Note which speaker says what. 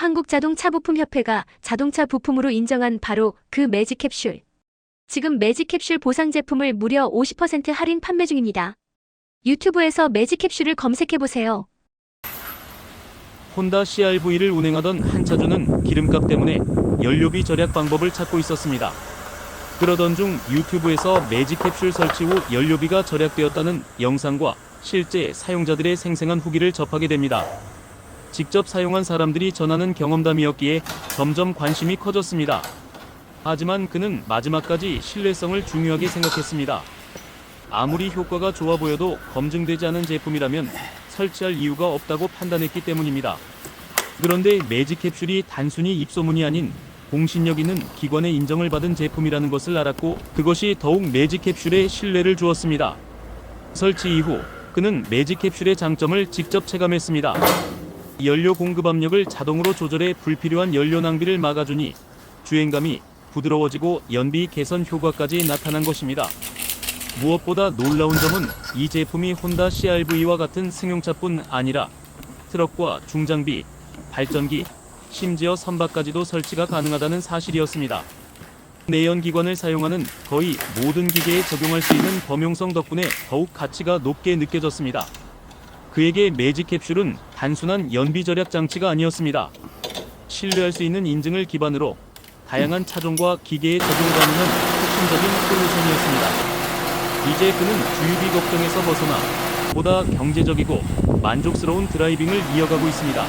Speaker 1: 한국자동차부품협회가 자동차 부품으로 인정한 바로 그 매직 캡슐. 지금 매직 캡슐 보상 제품을 무려 50% 할인 판매 중입니다. 유튜브에서 매직 캡슐을 검색해보세요.
Speaker 2: 혼다 CRV를 운행하던 한 차주는 기름값 때문에 연료비 절약 방법을 찾고 있었습니다. 그러던 중 유튜브에서 매직 캡슐 설치 후 연료비가 절약되었다는 영상과 실제 사용자들의 생생한 후기를 접하게 됩니다. 직접 사용한 사람들이 전하는 경험담이었기에 점점 관심이 커졌습니다. 하지만 그는 마지막까지 신뢰성을 중요하게 생각했습니다. 아무리 효과가 좋아 보여도 검증되지 않은 제품이라면 설치할 이유가 없다고 판단했기 때문입니다. 그런데 매직 캡슐이 단순히 입소문이 아닌 공신력 있는 기관의 인정을 받은 제품이라는 것을 알았고 그것이 더욱 매직 캡슐에 신뢰를 주었습니다. 설치 이후 그는 매직 캡슐의 장점을 직접 체감했습니다. 연료 공급 압력을 자동으로 조절해 불필요한 연료 낭비를 막아주니 주행감이 부드러워지고 연비 개선 효과까지 나타난 것입니다. 무엇보다 놀라운 점은 이 제품이 혼다 CRV와 같은 승용차뿐 아니라 트럭과 중장비, 발전기, 심지어 선박까지도 설치가 가능하다는 사실이었습니다. 내연기관을 사용하는 거의 모든 기계에 적용할 수 있는 범용성 덕분에 더욱 가치가 높게 느껴졌습니다. 그에게 매직 캡슐은 단순한 연비 절약 장치가 아니었습니다. 신뢰할 수 있는 인증을 기반으로 다양한 차종과 기계에 적용 가능한 혁신적인 솔루션이었습니다. 이제 그는 주유비 걱정에서 벗어나 보다 경제적이고 만족스러운 드라이빙을 이어가고 있습니다.